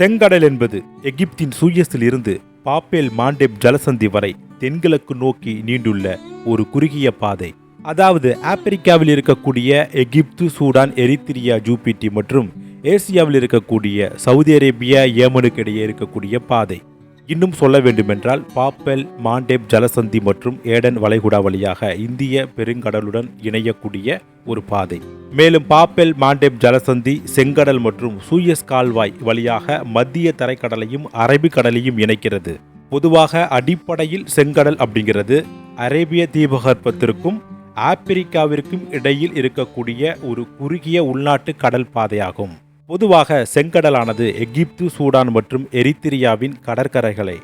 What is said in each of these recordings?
செங்கடல் என்பது எகிப்தின் சூயஸில் இருந்து பாப்பேல் மாண்டெப் ஜலசந்தி வரை தென்கிழக்கு நோக்கி நீண்டுள்ள ஒரு குறுகிய பாதை. அதாவது ஆப்பிரிக்காவில் இருக்கக்கூடிய எகிப்து சூடான் எரித்திரியா ஜூபிட்டி மற்றும் ஏசியாவில் இருக்கக்கூடிய சவுதி அரேபியா ஏமனுக்கு இடையே இருக்கக்கூடிய பாதை. இன்னும் சொல்ல வேண்டுமென்றால் பாப்பெல் மாண்டேப் ஜலசந்தி மற்றும் ஏடன் வளைகுடா வழியாக இந்திய பெருங்கடலுடன் இணையக்கூடிய ஒரு பாதை. மேலும் பாப்பெல் மாண்டேப் ஜலசந்தி செங்கடல் மற்றும் சூயஸ் கால்வாய் வழியாக மத்திய தரைக்கடலையும் அரபிக்கடலையும் இணைக்கிறது. பொதுவாக அடிப்படையில் செங்கடல் அப்படிங்கிறது அரேபிய தீபகற்பத்திற்கும் ஆப்பிரிக்காவிற்கும் இடையில் இருக்கக்கூடிய ஒரு குறுகிய உள்நாட்டு கடல் பாதையாகும். பொதுவாக செங்கடலானது எகிப்து சூடான் மற்றும் எரித்திரியாவின் கடற்கரைகளை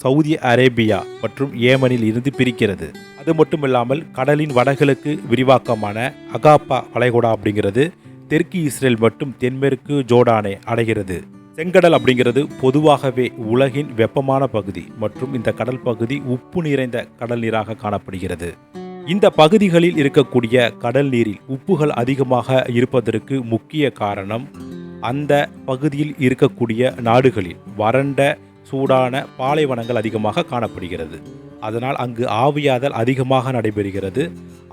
சவுதி அரேபியா மற்றும் ஏமனில் இருந்து பிரிக்கிறது. அது மட்டுமில்லாமல் கடலின் வடகிழக்கு விரிவாக்கமான அகாப்பா வளைகுடா அப்படிங்கிறது தெற்கு இஸ்ரேல் மற்றும் தென்மேற்கு ஜோர்டானை அடைகிறது. செங்கடல் அப்படிங்கிறது பொதுவாகவே உலகின் வெப்பமான பகுதி மற்றும் இந்த கடல் பகுதி உப்பு நிறைந்த கடல் நீராக காணப்படுகிறது. இந்த பகுதிகளில் இருக்கக்கூடிய கடல் நீரில் உப்புகள் அதிகமாக இருப்பதற்கு முக்கிய காரணம் அந்த பகுதியில் இருக்கக்கூடிய நாடுகளில் வறண்ட சூடான பாலைவனங்கள் அதிகமாக காணப்படுகிறது. அதனால் அங்கு ஆவியாதல் அதிகமாக நடைபெறுகிறது.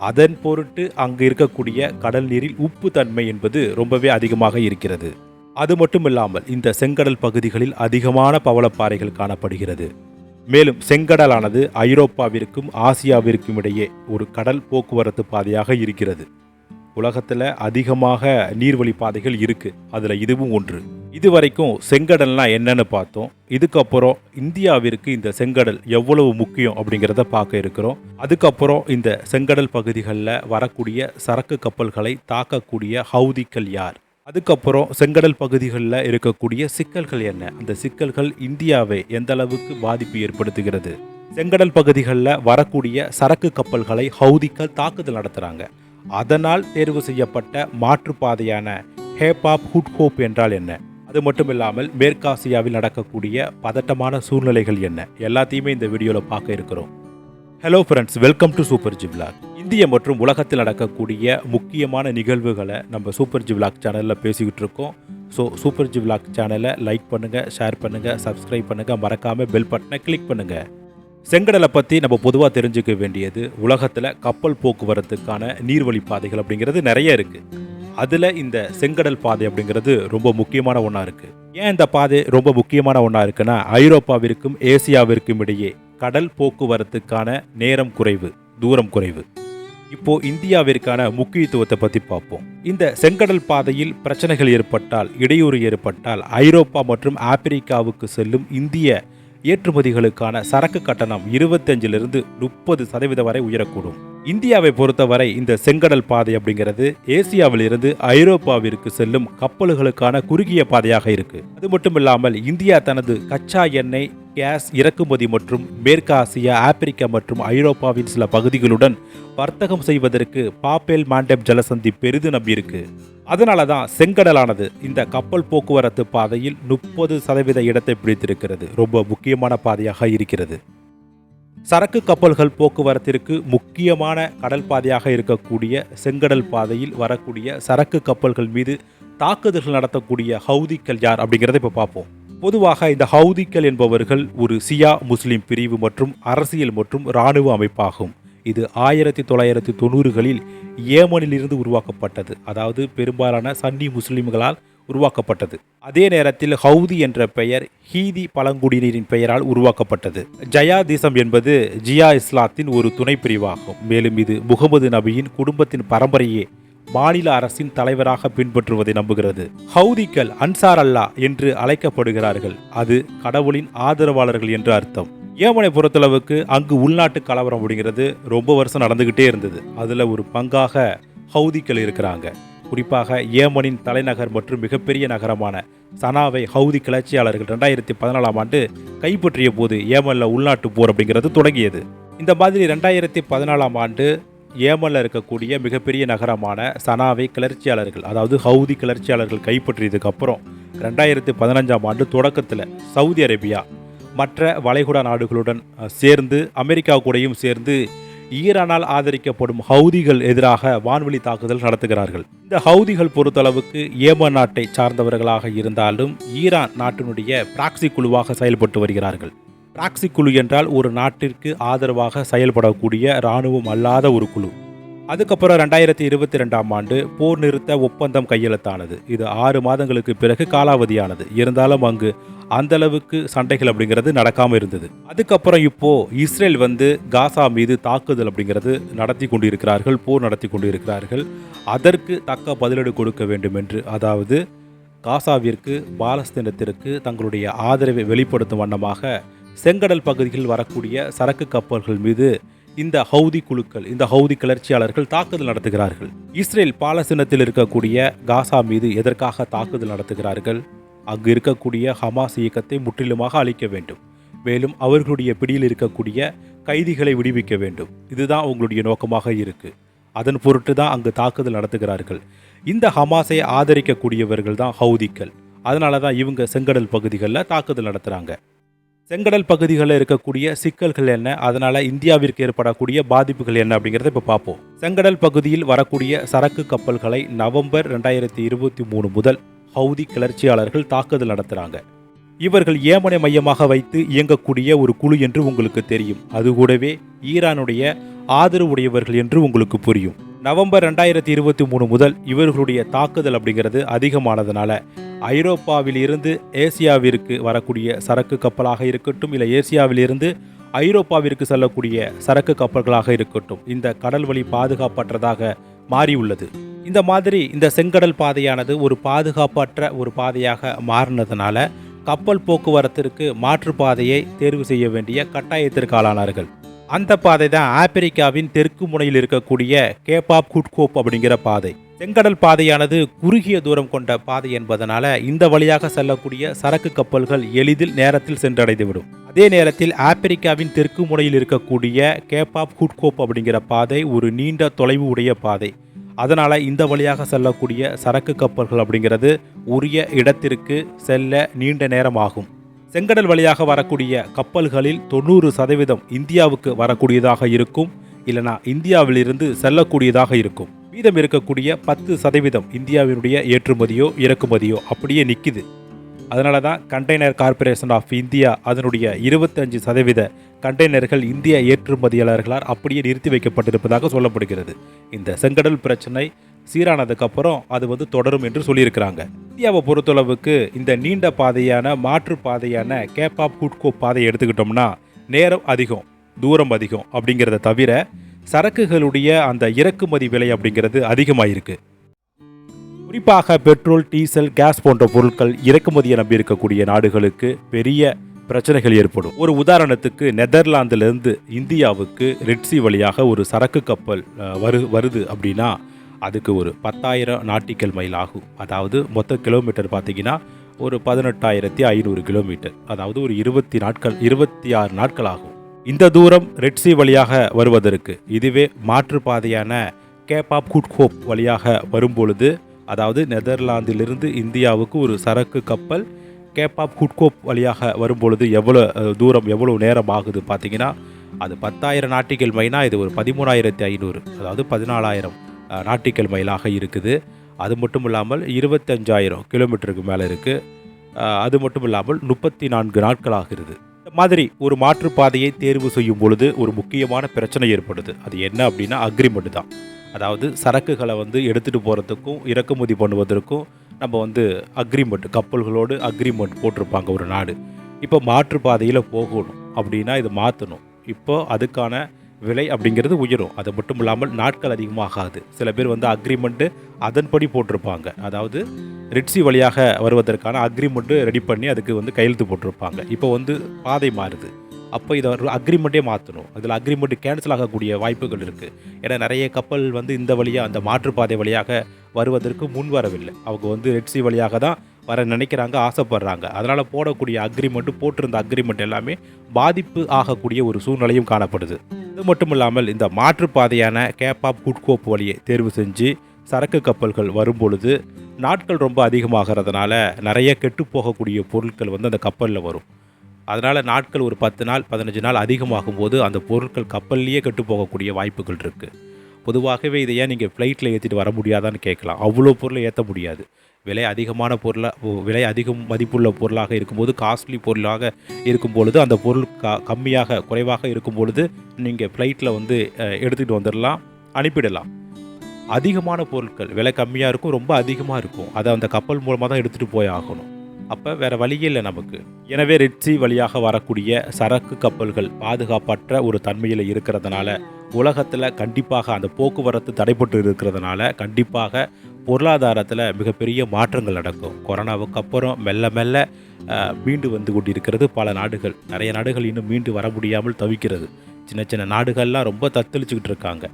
அதன் பொருட்டு அங்கு இருக்கக்கூடிய கடல் நீரில் உப்பு தன்மை என்பது ரொம்பவே அதிகமாக இருக்கிறது. அது மட்டுமில்லாமல் இந்த செங்கடல் பகுதிகளில் அதிகமான பவளப்பாறைகள் காணப்படுகிறது. மேலும் செங்கடலானது ஐரோப்பாவிற்கும் ஆசியாவிற்கும் இடையே ஒரு கடல் போக்குவரத்து பாதையாக இருக்கிறது. உலகத்தில் அதிகமாக நீர்வழி பாதைகள் இருக்குது அதில் இதுவும் ஒன்று. இதுவரைக்கும் செங்கடல்னா என்னன்னு பார்த்தோம். இதுக்கப்புறம் இந்தியாவிற்கு இந்த செங்கடல் எவ்வளவு முக்கியம் அப்படிங்கிறத பார்க்க இருக்கிறோம். அதுக்கப்புறம் இந்த செங்கடல் பகுதிகளில் வரக்கூடிய சரக்கு கப்பல்களை தாக்கக்கூடிய ஹவுதிக்கள் யார்? அதுக்கப்புறம் செங்கடல் பகுதிகளில் இருக்கக்கூடிய சிக்கல்கள் என்ன? அந்த சிக்கல்கள் இந்தியாவை எந்த அளவுக்கு பாதிப்பு ஏற்படுத்துகிறது? செங்கடல் பகுதிகளில் வரக்கூடிய சரக்கு கப்பல்களை ஹவுதிக்கள் தாக்குதல் நடத்துகிறாங்க அதனால் தேர்வு செய்யப்பட்ட மாற்றுப்பாதையான ஹேபாப் ஹுட் ஹோப் என்றால் என்ன? அது மட்டும் இல்லாமல் மேற்காசியாவில் நடக்கக்கூடிய பதட்டமான சூழ்நிலைகள் என்ன? எல்லாத்தையுமே இந்த வீடியோவில் பார்க்க இருக்கிறோம். Hello friends welcome to super ஜிவ்லாக் இந்திய மற்றும் உலகத்தில் நடக்கக்கூடிய முக்கியமான நிகழ்வுகளை நம்ம சூப்பர் ஜிவ்லாக் சேனலில் பேசிக்கிட்டு இருக்கோம். ஸோ சூப்பர் ஜிவ்லாக் சேனலை லைக் பண்ணுங்கள் ஷேர் பண்ணுங்கள் சப்ஸ்கிரைப் பண்ணுங்கள் மறக்காமல் பெல் பட்டனை கிளிக் பண்ணுங்கள் செங்கடலை பற்றி நம்ம பொதுவாக தெரிஞ்சுக்க வேண்டியது உலகத்தில் கப்பல் போக்குவரத்துக்கான நீர்வழி பாதைகள் அப்படிங்கிறது நிறைய இருக்குது அதில் இந்த செங்கடல் பாதை அப்படிங்கிறது ரொம்ப முக்கியமான ஒன்றா இருக்குது ஏன் இந்த பாதை ரொம்ப முக்கியமான ஒன்றா இருக்குன்னா ஐரோப்பாவிற்கும் ஏசியாவிற்கும் இடையே கடல் போக்குவரத்துக்கான நேரம் குறைவு தூரம் குறைவு. இப்போ இந்தியாவிற்கான முக்கியத்துவத்தை பற்றி பார்ப்போம். இந்த செங்கடல் பாதையில் பிரச்சனைகள் ஏற்பட்டால் இடையூறு ஏற்பட்டால் ஐரோப்பா மற்றும் ஆப்பிரிக்காவுக்கு செல்லும் இந்திய ஏற்றுமதிகளுக்கான சரக்கு கட்டணம் இருபத்தஞ்சிலிருந்து முப்பது சதவீதம் வரை உயரக்கூடும். இந்தியாவை பொறுத்தவரை இந்த செங்கடல் பாதை அப்படிங்கிறது ஏசியாவிலிருந்து ஐரோப்பாவிற்கு செல்லும் கப்பல்களுக்கான குறுகிய பாதையாக இருக்கு. அது மட்டும் இல்லாமல் இந்தியா தனது கச்சா எண்ணெய் கேஸ் இறக்குமதி மற்றும் மேற்காசியா ஆப்பிரிக்கா மற்றும் ஐரோப்பாவின் சில பகுதிகளுடன் வர்த்தகம் செய்வதற்கு பாப்பேல் மாண்டெப் ஜலசந்தி பெரிது நம்பியிருக்கு. அதனால தான் செங்கடலானது இந்த கப்பல் போக்குவரத்து பாதையில் முப்பது சதவீத இடத்தை பிடித்திருக்கிறது. ரொம்ப முக்கியமான பாதையாக இருக்கிறது. சரக்கு கப்பல்கள் போக்குவரத்திற்கு முக்கியமான கடல் பாதையாக இருக்கக்கூடிய செங்கடல் பாதையில் வரக்கூடிய சரக்கு கப்பல்கள் மீது தாக்குதல்கள் நடத்தக்கூடிய ஹவுதிக்கள் யார் அப்படிங்கிறத இப்போ பார்ப்போம். பொதுவாக இந்த ஹவுதிக்கள் என்பவர்கள் ஒரு சியா முஸ்லிம் பிரிவு மற்றும் அரசியல் மற்றும் இராணுவ அமைப்பாகும். இது ஆயிரத்தி தொள்ளாயிரத்தி தொண்ணூறுகளில் ஏமனிலிருந்து உருவாக்கப்பட்டது. அதாவது பெரும்பாலான சன்னி முஸ்லிம்களால் உருவாக்கப்பட்டது. அதே நேரத்தில் ஹவுதி என்ற பெயர் ஹீதி பழங்குடியினரின் பெயரால் உருவாக்கப்பட்டது. ஜயா தீசம் என்பது ஜியா இஸ்லாத்தின் ஒரு துணை பிரிவாகும். மேலும் இது முகமது நபியின் குடும்பத்தின் பரம்பரையே மாநில அரசின் தலைவராக பின்பற்றுவதை நம்புகிறது. ஹவுதிக்கள் அன்சார் அல்லா என்று அழைக்கப்படுகிறார்கள். அது கடவுளின் ஆதரவாளர்கள் என்று அர்த்தம். ஏமனை பொறுத்தளவுக்கு அங்கு உள்நாட்டு கலவரம் அப்படிங்கிறது ரொம்ப வருஷம் நடந்துகிட்டே இருந்தது. அதுல ஒரு பங்காக ஹவுதிக்கள் இருக்கிறாங்க. குறிப்பாக ஏமனின் தலைநகர் மற்றும் மிகப்பெரிய நகரமான சனாவை ஹவுதி கிளர்ச்சியாளர்கள் ரெண்டாயிரத்தி பதினாலாம் ஆண்டு கைப்பற்றிய போது ஏமனில் உள்நாட்டு போர் அப்படிங்கிறது தொடங்கியது. இந்த மாதிரி ரெண்டாயிரத்தி பதினாலாம் ஆண்டு ஏமனில் இருக்கக்கூடிய மிகப்பெரிய நகரமான சனாவை கிளர்ச்சியாளர்கள் அதாவது ஹவுதி கிளர்ச்சியாளர்கள் கைப்பற்றியதுக்கு அப்புறம் ரெண்டாயிரத்தி பதினஞ்சாம் ஆண்டு தொடக்கத்தில் சவுதி அரேபியா மற்ற வளைகுடா நாடுகளுடன் சேர்ந்து அமெரிக்கா கூடயும் சேர்ந்து ஈரானால் ஆதரிக்கப்படும் ஹவுதிகள் எதிராக வான்வெளி தாக்குதல் நடத்துகிறார்கள். இந்த ஹவுதிகள் பொறுத்தளவுக்கு ஏமன் நாட்டை சார்ந்தவர்களாக இருந்தாலும் ஈரான் நாட்டினுடைய பிராக்சி குழுவாக செயல்பட்டு வருகிறார்கள். பிராக்சி குழு என்றால் ஒரு நாட்டிற்கு ஆதரவாக செயல்படக்கூடிய இராணுவம் அல்லாத ஒரு குழு. அதுக்கப்புறம் ரெண்டாயிரத்தி இருபத்தி ரெண்டாம் ஆண்டு போர் நிறுத்த ஒப்பந்தம் கையெழுத்தானது. இது ஆறு மாதங்களுக்கு பிறகு காலாவதியானது. இருந்தாலும் அங்கு அந்த அளவுக்கு சண்டைகள் அப்படிங்கிறது நடக்காமல் இருந்தது. அதுக்கப்புறம் இப்போ இஸ்ரேல் வந்து காசா மீது தாக்குதல் அப்படிங்கிறது நடத்தி கொண்டிருக்கிறார்கள் போர் நடத்தி கொண்டிருக்கிறார்கள். அதற்கு தக்க பதிலடி கொடுக்க வேண்டும் என்று அதாவது காசாவிற்கு பாலஸ்தீனத்திற்கு தங்களுடைய ஆதரவை வெளிப்படுத்தும் வண்ணமாக செங்கடல் பகுதியில் வரக்கூடிய சரக்கு கப்பல்கள் மீது இந்த ஹவுதி குழுக்கள் இந்த ஹவுதி கிளர்ச்சியாளர்கள் தாக்குதல் நடத்துகிறார்கள். இஸ்ரேல் பாலஸ்தீனத்தில் இருக்கக்கூடிய காசா மீது எதற்காக தாக்குதல் நடத்துகிறார்கள்? அங்கு இருக்கக்கூடிய ஹமாஸ் இயக்கத்தை முற்றிலுமாக அழிக்க வேண்டும். மேலும் அவர்களுடைய பிடியில் இருக்கக்கூடிய கைதிகளை விடுவிக்க வேண்டும். இதுதான் உங்களுடைய நோக்கமாக இருக்கு. அதன் பொருட்டு தான் அங்கு தாக்குதல் நடத்துகிறார்கள். இந்த ஹமாஸை ஆதரிக்கக்கூடியவர்கள் தான் ஹவுதிக்கள். அதனால தான் இவங்க செங்கடல் பகுதிகளில் தாக்குதல் நடத்துகிறாங்க செங்கடல் பகுதிகளில் இருக்கக்கூடிய சிக்கல்கள் என்ன? அதனால இந்தியாவிற்கு ஏற்படக்கூடிய பாதிப்புகள் என்ன அப்படிங்கிறத இப்போ பார்ப்போம். செங்கடல் பகுதியில் வரக்கூடிய சரக்கு கப்பல்களை நவம்பர் ரெண்டாயிரத்தி இருபத்தி மூணு முதல் ஹவுதி கிளர்ச்சியாளர்கள் தாக்குதல் நடத்துகிறாங்க இவர்கள் ஏமனை மையமாக வைத்து இயங்கக்கூடிய ஒரு குழு என்று உங்களுக்கு தெரியும். அது கூடவே ஈரானுடைய ஆதரவுடையவர்கள் என்று உங்களுக்கு புரியும். நவம்பர் ரெண்டாயிரத்தி இருபத்தி மூணு முதல் இவர்களுடைய தாக்குதல் அப்படிங்கிறது அதிகமானதுனால ஐரோப்பாவில் இருந்து ஏசியாவிற்கு வரக்கூடிய சரக்கு கப்பலாக இருக்கட்டும் இல்லை ஏசியாவிலிருந்து ஐரோப்பாவிற்கு செல்லக்கூடிய சரக்கு கப்பல்களாக இருக்கட்டும் இந்த கடல் வழி பாதுகாப்பற்றதாக மாறியுள்ளது. இந்த மாதிரி இந்த செங்கடல் பாதையானது ஒரு பாதுகாப்பற்ற ஒரு பாதையாக மாறினதுனால கப்பல் போக்குவரத்திற்கு மாற்றுப்பாதையை தேர்வு செய்ய வேண்டிய கட்டாயத்திற்கு ஆளானார்கள். அந்த பாதை தான் ஆப்பிரிக்காவின் தெற்கு முனையில் இருக்கக்கூடிய கேபாப் குட்கோப் அப்படிங்கிற பாதை. செங்கடல் பாதையானது குறுகிய தூரம் கொண்ட பாதை என்பதனால இந்த வழியாக செல்லக்கூடிய சரக்கு கப்பல்கள் எளிதில் நேரத்தில் சென்றடைந்துவிடும். அதே நேரத்தில் ஆப்பிரிக்காவின் தெற்கு முனையில் இருக்கக்கூடிய கேபாப் குட்கோப் அப்படிங்கிற பாதை ஒரு நீண்ட தொலைவு உடைய பாதை. அதனால் இந்த வழியாக செல்லக்கூடிய சரக்கு கப்பல்கள் அப்படிங்கிறது உரிய இடத்திற்கு செல்ல நீண்ட நேரம் ஆகும். செங்கடல் வழியாக வரக்கூடிய கப்பல்களில் தொண்ணூறு சதவீதம் இந்தியாவுக்கு வரக்கூடியதாக இருக்கும். இல்லைனா இந்தியாவிலிருந்து செல்லக்கூடியதாக இருக்கும். மீதம் இருக்கக்கூடிய பத்து சதவீதம் இந்தியாவினுடைய ஏற்றுமதியோ இறக்குமதியோ அப்படியே நிற்கிது அதனால தான் கண்டெய்னர் கார்ப்பரேஷன் ஆஃப் இந்தியா அதனுடைய இருபத்தஞ்சு சதவீத கண்டெய்னர்கள் இந்திய ஏற்றுமதியாளர்களால் அப்படியே நிறுத்தி வைக்கப்பட்டிருப்பதாக சொல்லப்படுகிறது. இந்த செங்கடல் பிரச்சனை சீரானதுக்கப்புறம் அது வந்து தொடரும் என்று சொல்லியிருக்கிறாங்க. இந்தியாவை பொறுத்தளவுக்கு இந்த நீண்ட பாதையான மாற்று பாதையான கேப்பாப் குட்கோ பாதையை எடுத்துக்கிட்டோம்னா நேரம் அதிகம் தூரம் அதிகம் அப்படிங்கிறத தவிர சரக்குகளுடைய அந்த இறக்குமதி விலை அப்படிங்கிறது அதிகமாயிருக்கு. குறிப்பாக பெட்ரோல் டீசல் கேஸ் போன்ற பொருட்கள் இறக்குமதியை நம்பி இருக்கக்கூடிய நாடுகளுக்கு பெரிய பிரச்சனைகள் ஏற்படும். ஒரு உதாரணத்துக்கு நெதர்லாந்திலிருந்து இந்தியாவுக்கு ரெட்சி வழியாக ஒரு சரக்கு கப்பல் வரு வருது அப்படின்னா அதுக்கு ஒரு பத்தாயிரம் நாட்டிக்கல் மைல் ஆகும். அதாவது மொத்த கிலோமீட்டர் பார்த்தீங்கன்னா ஒரு பதினெட்டாயிரத்தி ஐநூறு கிலோமீட்டர். அதாவது ஒரு இருபத்தி நாட்கள் இருபத்தி ஆறு நாட்கள் ஆகும். இந்த தூரம் ரெட்சி வழியாக வருவதற்கு இதுவே மாற்றுப்பாதையான கேப்பாப் குட்கோப் குட்ஹோப் வழியாக வரும்பொழுது அதாவது நெதர்லாந்திலிருந்து இந்தியாவுக்கு ஒரு சரக்கு கப்பல் கேப்பாப் குட்கோப் வழியாக வரும்பொழுது எவ்வளோ தூரம் எவ்வளோ நேரம் ஆகுது பார்த்தீங்கன்னா அது பத்தாயிரம் நாட்டிகள் மைனா இது ஒரு பதிமூணாயிரத்தி ஐநூறு அதாவது பதினாலாயிரம். நாட்டிக்கல் மைலாக இருக்குது. அது மட்டும் இல்லாமல் இருபத்தஞ்சாயிரம் கிலோமீட்டருக்கு மேலே இருக்குது அது மட்டும் இல்லாமல் முப்பத்தி நான்கு நாட்கள் ஆகிறது இந்த மாதிரி ஒரு மாற்றுப்பாதையை தேர்வு செய்யும் பொழுது ஒரு முக்கியமான பிரச்சனை ஏற்படுது. அது என்ன அப்படின்னா அக்ரிமெண்ட் தான். அதாவது சரக்குகளை வந்து எடுத்துகிட்டு போகிறதுக்கும் இறக்குமதி பண்ணுவதற்கும் நம்ம வந்து அக்ரிமெண்ட் கப்பல்களோடு அக்ரிமெண்ட் போட்டிருப்பாங்க ஒரு நாடு. இப்போ மாற்றுப்பாதையில் போகணும் அப்படின்னா இதை மாற்றணும் இப்போ அதுக்கான விலை அப்படிங்கிறது உயரும். அது மட்டும் இல்லாமல் நாட்கள் அதிகமாகாது. சில பேர் வந்து அக்ரிமெண்ட்டு அதன்படி போட்டிருப்பாங்க. அதாவது ரெட்சி வழியாக வருவதற்கான அக்ரிமெண்ட்டு ரெடி பண்ணி அதுக்கு வந்து கையெழுத்து போட்டிருப்பாங்க. இப்போ வந்து பாதை மாறுது. அப்போ இதை அக்ரிமெண்ட்டே மாற்றணும். அதில் அக்ரிமெண்ட் கேன்சல் ஆகக்கூடிய வாய்ப்புகள் இருக்குது ஏன்னா நிறைய கப்பல் வந்து இந்த வழியாக அந்த மாற்றுப்பாதை வழியாக வருவதற்கு முன் வரவில்லை. அவங்க வந்து ரெட்சி வழியாக தான் வர நினைக்கிறாங்க ஆசைப்படுறாங்க. அதனால் போடக்கூடிய அக்ரிமெண்ட்டு போட்டிருந்த அக்ரிமெண்ட் எல்லாமே பாதிப்பு ஆகக்கூடிய ஒரு சூழ்நிலையும் காணப்படுது. இது மட்டும் இல்லாமல் இந்த மாற்றுப்பாதையான கேப்பாப் குட்கோப் வழியை தேர்வு செஞ்சு சரக்கு கப்பல்கள் வரும்பொழுது நாட்கள் ரொம்ப அதிகமாகிறதுனால நிறைய கெட்டு போகக்கூடிய பொருட்கள் வந்து அந்த கப்பலில் வரும். அதனால் நாட்கள் ஒரு பத்து நாள் பதினஞ்சு நாள் அதிகமாகும் போது அந்த பொருட்கள் கப்பல்லையே கெட்டு போகக்கூடிய வாய்ப்புகள் இருக்குது பொதுவாகவே இதை ஏன் நீங்கள் ஃப்ளைட்டில் ஏற்றிட்டு வர முடியாதான்னு கேட்கலாம். அவ்வளோ பொருளை ஏற்ற முடியாது. விலை அதிகமான பொருளாக விலை அதிகம் மதிப்புள்ள பொருளாக இருக்கும்போது காஸ்ட்லி பொருளாக இருக்கும் பொழுது அந்த பொருள் க கம்மியாக குறைவாக இருக்கும் பொழுது நீங்கள் ஃப்ளைட்டில் வந்து எடுத்துகிட்டு வந்துடலாம் அனுப்பிடலாம். அதிகமான பொருட்கள் விலை கம்மியாக இருக்கும் ரொம்ப அதிகமாக இருக்கும். அதை அந்த கப்பல் மூலமாக தான் எடுத்துகிட்டு போய் ஆகணும். அப்போ வேறு வழியே இல்லை நமக்கு. எனவே ரெட்சி வழியாக வரக்கூடிய சரக்கு கப்பல்கள் பாதுகாப்பற்ற ஒரு தன்மையில் இருக்கிறதுனால உலகத்தில் கண்டிப்பாக அந்த போக்குவரத்து தடைப்பட்டு இருக்கிறதுனால கண்டிப்பாக பொருளாதாரத்தில் மிகப்பெரிய மாற்றங்கள் நடக்கும். கொரோனாவுக்கு அப்புறம் மெல்ல மெல்ல மீண்டு வந்து கொண்டிருக்கிறது. பல நாடுகள் நிறைய நாடுகள் இன்னும் மீண்டு வர முடியாமல் தவிக்கிறது. சின்ன சின்ன நாடுகள்லாம் ரொம்ப தத்தளிச்சுக்கிட்டு இருக்காங்க.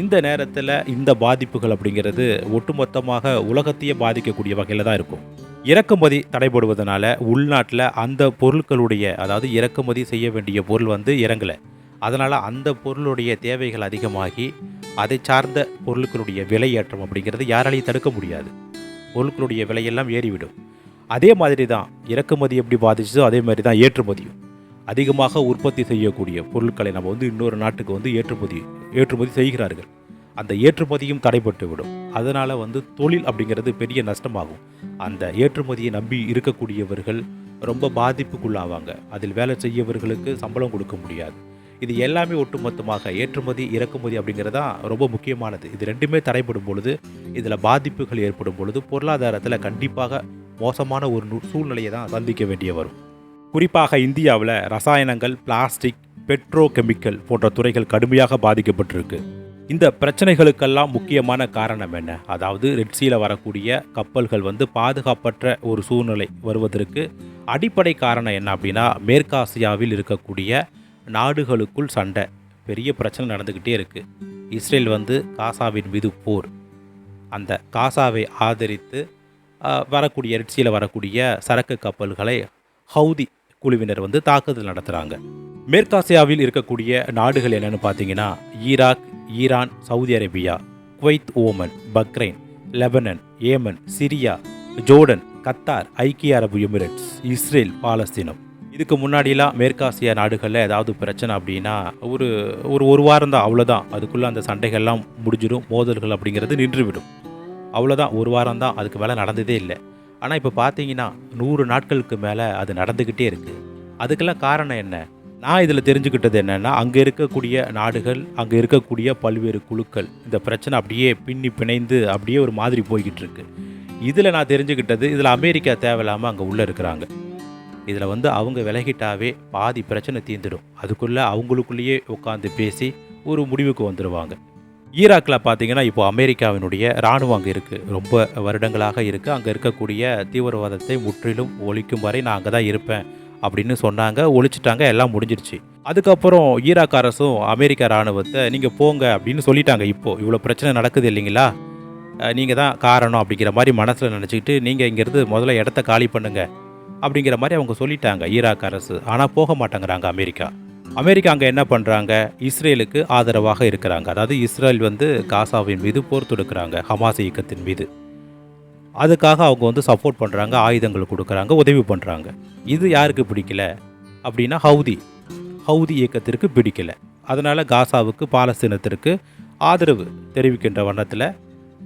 இந்த நேரத்தில் இந்த பாதிப்புகள் அப்படிங்கிறது ஒட்டுமொத்தமாக உலகத்தையே பாதிக்கக்கூடிய வகையில் தான் இருக்கும். இறக்குமதி தடைபடுவதனால உள்நாட்டில் அந்த பொருட்களுடைய அதாவது இறக்குமதி செய்ய வேண்டிய பொருள் வந்து இறங்கலை. அதனால் அந்த பொருளுடைய தேவைகள் அதிகமாகி அதை சார்ந்த பொருட்களுடைய விலையேற்றம் அப்படிங்கிறது யாராலையும் தடுக்க முடியாது. பொருட்களுடைய விலையெல்லாம் ஏறிவிடும். அதே மாதிரி தான் இறக்குமதி எப்படி பாதிச்சதோ அதே மாதிரி தான் ஏற்றுமதியும். அதிகமாக உற்பத்தி செய்யக்கூடிய பொருட்களை நம்ம வந்து இன்னொரு நாட்டுக்கு வந்து ஏற்றுமதி ஏற்றுமதி செய்கிறார்கள். அந்த ஏற்றுமதியும் தடைப்பட்டு விடும் அதனால் வந்து தொழில் அப்படிங்கிறது பெரிய நஷ்டமாகும். அந்த ஏற்றுமதியை நம்பி இருக்கக்கூடியவர்கள் ரொம்ப பாதிப்புக்குள்ளாவாங்க. அதில் வேலை செய்யவர்களுக்கு சம்பளம் கொடுக்க முடியாது. இது எல்லாமே ஒட்டுமொத்தமாக ஏற்றுமதி இறக்குமதி அப்படிங்கிறது தான் ரொம்ப முக்கியமானது. இது ரெண்டுமே தடைப்படும் பொழுது இதில் பாதிப்புகள் ஏற்படும் பொழுது பொருளாதாரத்தில் கண்டிப்பாக மோசமான ஒரு சூழ்நிலையை தான் சந்திக்க வேண்டிய வரும். குறிப்பாக இந்தியாவில் ரசாயனங்கள் பிளாஸ்டிக் பெட்ரோ கெமிக்கல் போன்ற துறைகள் கடுமையாக பாதிக்கப்பட்டிருக்கு. இந்த பிரச்சனைகளுக்கெல்லாம் முக்கியமான காரணம் என்ன? அதாவது ரெட்சியில் வரக்கூடிய கப்பல்கள் வந்து பாதுகாப்பற்ற ஒரு சூழ்நிலை வருவதற்கு அடிப்படை காரணம் என்ன அப்படின்னா மேற்காசியாவில் இருக்கக்கூடிய நாடுகளுக்குள் சண்டை பெரிய பிரச்சனை நடந்துக்கிட்டே இருக்குது இஸ்ரேல் வந்து காசாவின் மீது போர். அந்த காசாவை ஆதரித்து வரக்கூடிய ரெட்சியில் வரக்கூடிய சரக்கு கப்பல்களை ஹவுதி குழுவினர் வந்து தாக்குதல் நடத்துகிறாங்க மேற்காசியாவில் இருக்கக்கூடிய நாடுகள் என்னென்னு பார்த்தீங்கன்னா Iraq Iran Saudi Arabia Kuwait Oman Bahrain Lebanon Yemen Syria Jordan Qatar ஐக்கிய அரபு எமிரேட்ஸ் இஸ்ரேல் பாலஸ்தீனம். இதுக்கு முன்னாடிலாம் மேற்காசிய நாடுகளில் ஏதாவது பிரச்சனை அப்படின்னா ஒரு ஒரு ஒரு வாரம் தான் அவ்வளோதான் அதுக்குள்ளே அந்த சண்டைகள்லாம் முடிஞ்சிடும் மோதல்கள் அப்படிங்கிறது நின்றுவிடும். அவ்வளோதான் ஒரு வாரம் தான் அதுக்கு மேலே நடந்ததே இல்லை. ஆனால் இப்போ பார்த்தீங்கன்னா நூறு நாட்களுக்கு மேலே அது நடந்துக்கிட்டே இருக்குது அதுக்கெல்லாம் காரணம் என்ன? நான் இதில் தெரிஞ்சுக்கிட்டது என்னென்னா அங்கே இருக்கக்கூடிய நாடுகள் அங்கே இருக்கக்கூடிய பல்வேறு குழுக்கள் இந்த பிரச்சனை அப்படியே பின்னி பிணைந்து அப்படியே ஒரு மாதிரி போய்கிட்டு இருக்கு. இதில் நான் தெரிஞ்சுக்கிட்டது இதில் அமெரிக்கா தேவையில்லாமல் அங்கே உள்ளே இருக்கிறாங்க. இதில் வந்து அவங்க விலகிட்டாவே பாதி பிரச்சனை தீர்ந்துடும். அதுக்குள்ளே அவங்களுக்குள்ளேயே உட்காந்து பேசி ஒரு முடிவுக்கு வந்துடுவாங்க ஈராக்கில் பார்த்தீங்கன்னா இப்போ அமெரிக்காவினுடைய இராணுவம் அங்கே இருக்குது ரொம்ப வருடங்களாக இருக்குது அங்கே இருக்கக்கூடிய தீவிரவாதத்தை முற்றிலும் ஒழிக்கும் வரை நான் அங்கே தான் இருப்பேன். அப்படின்னு சொன்னாங்க. ஒழிச்சிட்டாங்க. எல்லாம் முடிஞ்சிருச்சு. அதுக்கப்புறம் ஈராக் அரசும் அமெரிக்கா இராணுவத்தை நீங்கள் போங்க அப்படின்னு சொல்லிட்டாங்க இப்போது இவ்வளோ பிரச்சனை நடக்குது இல்லைங்களா? நீங்கள் தான் காரணம் அப்படிங்கிற மாதிரி மனசில் நினச்சிக்கிட்டு நீங்கள் இங்கேருந்து முதல்ல இடத்த காலி பண்ணுங்க அப்படிங்கிற மாதிரி அவங்க சொல்லிட்டாங்க ஈராக் அரசு. ஆனால் போக மாட்டேங்கிறாங்க அமெரிக்கா. அமெரிக்கா அங்கே என்ன பண்ணுறாங்க இஸ்ரேலுக்கு ஆதரவாக இருக்கிறாங்க. அதாவது இஸ்ரேல் வந்து காசாவின் மீது போர் தொடுக்கிறாங்க ஹமாஸ் இயக்கத்தின் மீது. அதுக்காக அவங்க வந்து சப்போர்ட் பண்ணுறாங்க ஆயுதங்கள் கொடுக்குறாங்க உதவி பண்ணுறாங்க இது யாருக்கு பிடிக்கல அப்படின்னா ஹவுதி. ஹவுதி இயக்கத்திற்கு பிடிக்கல. அதனால் காசாவுக்கு பாலஸ்தீனத்திற்கு ஆதரவு தெரிவிக்கின்ற வண்ணத்தில்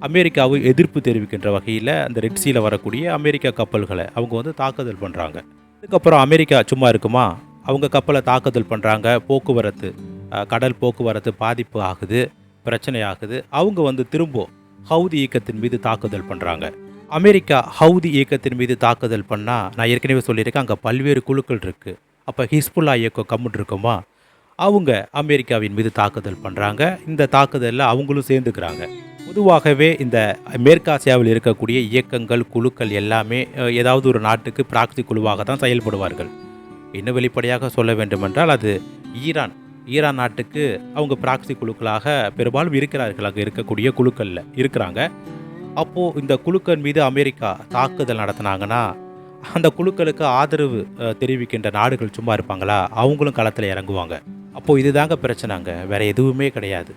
அமெரிக்காவை எதிர்ப்பு தெரிவிக்கின்ற வகையில் அந்த ரெட்சியில் வரக்கூடிய அமெரிக்கா கப்பல்களை அவங்க வந்து தாக்குதல் பண்ணுறாங்க அதுக்கப்புறம் அமெரிக்கா சும்மா இருக்குமா? அவங்க கப்பலை தாக்குதல் பண்ணுறாங்க போக்குவரத்து கடல் போக்குவரத்து பாதிப்பு ஆகுது பிரச்சனை ஆகுது. அவங்க வந்து திரும்ப ஹவுதி இயக்கத்தின் மீது தாக்குதல் பண்ணுறாங்க அமெரிக்கா ஹவுதி இயக்கத்தின் மீது தாக்குதல் பண்ணால் நான் ஏற்கனவே சொல்லியிருக்கேன் அங்கே பல்வேறு குழுக்கள் இருக்குது அப்போ ஹிஸ்புல்லா இயக்கம் கம்முன்னு இருக்குமா? அவங்க அமெரிக்காவின் மீது தாக்குதல் பண்ணுறாங்க இந்த தாக்குதலில் அவங்களும் சேர்ந்துக்கிறாங்க. பொதுவாகவே இந்த மேற்காசியாவில் இருக்கக்கூடிய இயக்கங்கள் குழுக்கள் எல்லாமே ஏதாவது ஒரு நாட்டுக்கு பிராக்சி குழுவாக தான் செயல்படுவார்கள். இன்னும் வெளிப்படையாக சொல்ல வேண்டுமென்றால் அது ஈரான். ஈரான் நாட்டுக்கு அவங்க பிராக்சி குழுக்களாக பெரும்பாலும் இருக்கிறார்கள். அங்கே இருக்கக்கூடிய குழுக்களில் இருக்கிறாங்க. அப்போது இந்த குழுக்கள் மீது அமெரிக்கா தாக்குதல் நடத்தினாங்கன்னா அந்த குழுக்களுக்கு ஆதரவு தெரிவிக்கின்ற நாடுகள் சும்மா இருப்பாங்களா? அவங்களும் களத்தில் இறங்குவாங்க. அப்போது இதுதாங்க பிரச்சனைங்க. வேற எதுவுமே கிடையாது.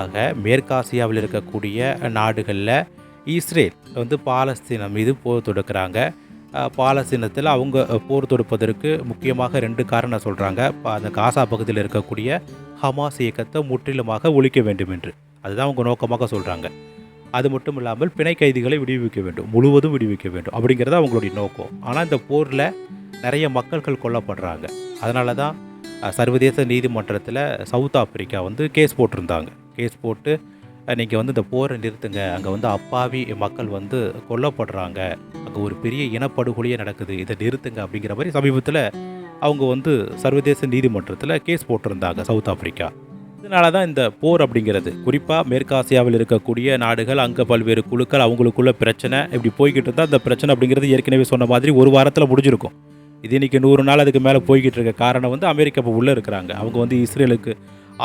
ஆக மேற்காசியாவில் இருக்கக்கூடிய நாடுகளில் இஸ்ரேல் வந்து பாலஸ்தீனம் மீது போர் தொடுக்கிறாங்க. பாலஸ்தீனத்தில் அவங்க போர் தொடுப்பதற்கு முக்கியமாக ரெண்டு காரணம் சொல்கிறாங்க அந்த காசா பகுதியில் இருக்கக்கூடிய ஹமாஸ் இயக்கத்தை முற்றிலுமாக ஒழிக்க வேண்டும் என்று அதுதான் அவங்க நோக்கமாக சொல்கிறாங்க அது மட்டும் இல்லாமல் பிணை கைதிகளை விடுவிக்க வேண்டும் முழுவதும் விடுவிக்க வேண்டும் அப்படிங்கிறது அவங்களுடைய நோக்கம். ஆனால் இந்த போரில் நிறைய மக்கள்கள் கொல்லப்படுறாங்க. அதனால தான் சர்வதேச நீதிமன்றத்தில் சவுத் ஆப்பிரிக்கா வந்து கேஸ் போட்டிருந்தாங்க. கேஸ் போட்டு நீங்கள் வந்து இந்த போரை நிறுத்துங்க. அங்கே வந்து அப்பாவி மக்கள் வந்து கொல்லப்படுறாங்க. அங்கே ஒரு பெரிய இனப்படுகொலையே நடக்குது. இதை நிறுத்துங்க அப்படிங்கிற மாதிரி சமீபத்தில் அவங்க வந்து சர்வதேச நீதிமன்றத்தில் கேஸ் போட்டிருந்தாங்க சவுத் ஆப்பிரிக்கா. இதனால தான் இந்த போர் அப்படிங்கிறது. குறிப்பாக மேற்காசியாவில் இருக்கக்கூடிய நாடுகள் அங்கே பல்வேறு குழுக்கள் அவங்களுக்குள்ள பிரச்சனை. இப்படி போய்கிட்டு இருந்தால் அந்த பிரச்சனை அப்படிங்கிறது ஏற்கனவே சொன்ன மாதிரி ஒரு வாரத்தில் முடிஞ்சிருக்கும். இது இன்னைக்கு நூறு நாள் அதுக்கு மேலே போய்கிட்டு இருக்க காரணம் வந்து அமெரிக்கா இப்போ உள்ளே இருக்கிறாங்க. அவங்க வந்து இஸ்ரேலுக்கு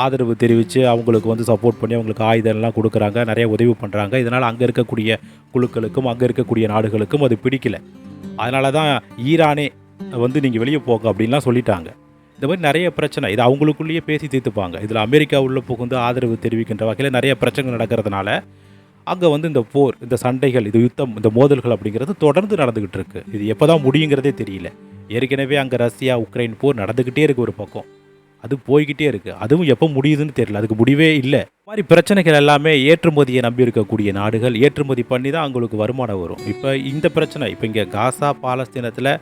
ஆதரவு தெரிவித்து அவங்களுக்கு வந்து சப்போர்ட் பண்ணி அவங்களுக்கு ஆயுதம்லாம் கொடுக்குறாங்க. நிறைய உதவி பண்ணுறாங்க இதனால் அங்கே இருக்கக்கூடிய குழுக்களுக்கும் அங்கே இருக்கக்கூடிய நாடுகளுக்கும் அது பிடிக்கல. அதனால தான் ஈரானே வந்து நீங்கள் வெளியே போங்க அப்படின்லாம் சொல்லிட்டாங்க. இந்த மாதிரி நிறைய பிரச்சனை. இது அவங்களுக்குள்ளேயே பேசி தீர்த்துப்பாங்க. இதில் அமெரிக்கா உள்ளே புகுந்து ஆதரவு தெரிவிக்கின்ற வகையில் நிறைய பிரச்சனைகள் நடக்கிறதுனால அங்கே வந்து இந்த போர் இந்த சண்டைகள் இது யுத்தம் இந்த மோதல்கள் அப்படிங்கிறது தொடர்ந்து நடந்துக்கிட்டு இருக்கு. இது எப்போ தான் முடியுங்கிறதே தெரியல. ஏற்கனவே அங்கே ரஷ்யா உக்ரைன் போர் நடந்துக்கிட்டே இருக்குது ஒரு பக்கம். அது போய்கிட்டே இருக்குது அதுவும் எப்போ முடியுதுன்னு தெரியல. அதுக்கு முடிவே இல்லை. இந்த மாதிரி பிரச்சனைகள் எல்லாமே ஏற்றுமதியை நம்பி இருக்கக்கூடிய நாடுகள். ஏற்றுமதி பண்ணி தான் அவங்களுக்கு வருமானம் வரும். இப்போ இந்த பிரச்சனை இப்போ இங்கே காசா பாலஸ்தீனத்தில்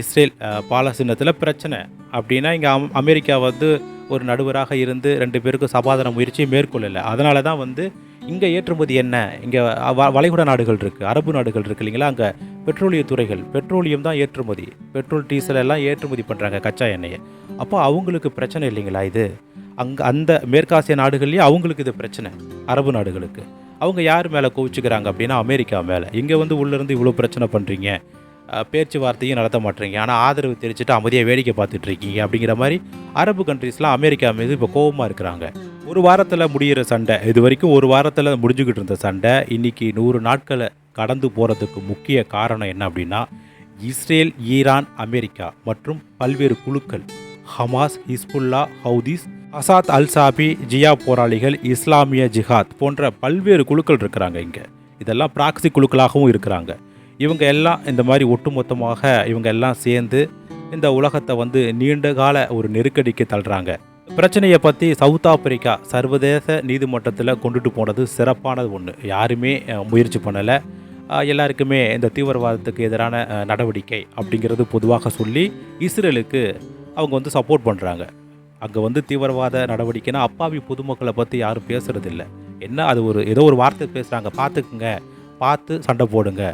இஸ்ரேல் பாலஸ்தீனத்தில் பிரச்சனை. அப்படின்னா இங்கே அம் அமெரிக்கா வந்து ஒரு நடுவராக இருந்து ரெண்டு பேருக்கும் சமாதான முயற்சியை மேற்கொள்ளலை. அதனால தான் வந்து இங்கே ஏற்றுமதி என்ன? இங்கே வ வளைகுடா நாடுகள் இருக்குது அரபு நாடுகள் இருக்குது இல்லைங்களா? அங்கே பெட்ரோலிய துறைகள் பெட்ரோலியம் தான் ஏற்றுமதி. பெட்ரோல் டீசல் எல்லாம் ஏற்றுமதி பண்ணுறாங்க கச்சா எண்ணெயை. அப்போ அவங்களுக்கு பிரச்சனை இல்லைங்களா இது? அங்கே அந்த மேற்காசிய நாடுகள்லேயே அவங்களுக்கு இது பிரச்சனை அரபு நாடுகளுக்கு. அவங்க யார் மேலே கோவிச்சுக்கிறாங்க அப்படின்னா அமெரிக்கா மேலே. இங்கே வந்து உள்ளேருந்து இவ்வளோ பிரச்சனை பண்ணுறீங்க பேச்சுவார்த்தையும் நடத்த மாட்டீங்க ஆனால் ஆதரவு தெரிவிச்சுட்டு அமைதியாக வேடிக்கை பார்த்துட்டு இருக்கீங்க அப்படிங்கிற மாதிரி அரபு கண்ட்ரீஸ்லாம் அமெரிக்கா மீது இப்போ கோபமாக இருக்கிறாங்க. ஒரு வாரத்தில் முடியிற சண்டை இது வரைக்கும் ஒரு வாரத்தில் முடிஞ்சுக்கிட்டு இருந்த சண்டை இன்றைக்கி நூறு நாட்களை கடந்து போகிறதுக்கு முக்கிய காரணம் என்ன அப்படின்னா இஸ்ரேல் ஈரான் அமெரிக்கா மற்றும் பல்வேறு குழுக்கள் ஹமாஸ் ஹிஸ்புல்லா ஹவுதிஸ் அசாத் அல் சாபி ஜியா போராளிகள் இஸ்லாமிய ஜிஹாத் போன்ற பல்வேறு குழுக்கள் இருக்கிறாங்க இங்கே. இதெல்லாம் பிராக்சி குழுக்களாகவும் இருக்கிறாங்க. இவங்க எல்லாம் இந்த மாதிரி ஒட்டுமொத்தமாக இவங்க எல்லாம் சேர்ந்து இந்த உலகத்தை வந்து நீண்ட கால ஒரு நெருக்கடிக்கு தள்ளுறாங்க. பிரச்சனையை பற்றி சவுத் ஆப்பிரிக்கா சர்வதேச நீதிமன்றத்தில் கொண்டுட்டு போனது சிறப்பானது ஒன்று யாருமே முயற்சி பண்ணலை. எல்லாருக்குமே இந்த தீவிரவாதத்துக்கு எதிரான நடவடிக்கை அப்படிங்கிறது பொதுவாக சொல்லி இஸ்ரேலுக்கு அவங்க வந்து சப்போர்ட் பண்ணுறாங்க அங்கே வந்து தீவிரவாத நடவடிக்கைனா அப்பாவி பொதுமக்களை பற்றி யாரும் பேசுறதில்ல. என்ன அது ஒரு ஏதோ ஒரு வார்த்தை பேசுகிறாங்க பார்த்துக்குங்க. பார்த்து சண்டை போடுங்க.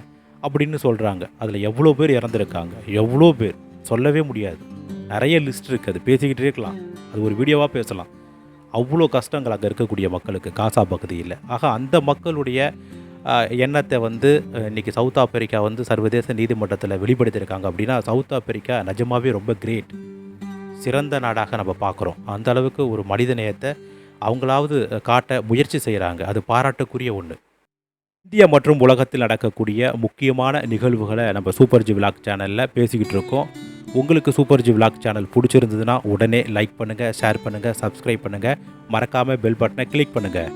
அப்படின்னு சொல்கிறாங்க அதில் எவ்வளோ பேர் இறந்துருக்காங்க? எவ்வளோ பேர்? சொல்லவே முடியாது. நிறைய லிஸ்ட் இருக்குது அது பேசிக்கிட்டே இருக்கலாம். அது ஒரு வீடியோவாக பேசலாம். அவ்வளோ கஷ்டங்கள் அங்கே இருக்கக்கூடிய மக்களுக்கு. காசா பகுதியில் ஆக அந்த மக்களுடைய எண்ணத்தை வந்து இன்றைக்கி இன்னைக்கு சவுத் ஆப்பிரிக்கா வந்து சர்வதேச நீதிமன்றத்தில் வெளிப்படுத்தியிருக்காங்க அப்படின்னா சவுத் ஆப்பிரிக்கா நிஜமாவே ரொம்ப கிரேட் சிறந்த நாடாக நம்ம பார்க்குறோம். அந்த அளவுக்கு ஒரு மனித நேயத்தை அவங்களாவது காட்ட முயற்சி செய்கிறாங்க அது பாராட்டுக்குரிய ஒன்று இந்தியா மற்றும் உலகத்தில் நடக்கக்கூடிய முக்கியமான நிகழ்வுகளை நம்ம சூப்பர் ஜி விளாக் சேனலில் பேசிக்கிட்டு இருக்கோம். உங்களுக்கு சூப்பர் ஜி விளாக் சேனல் பிடிச்சிருந்ததுன்னா உடனே லைக் பண்ணுங்கள் ஷேர் பண்ணுங்கள் சப்ஸ்கிரைப் பண்ணுங்கள் மறக்காமல் பெல் பட்டனை கிளிக் பண்ணுங்கள்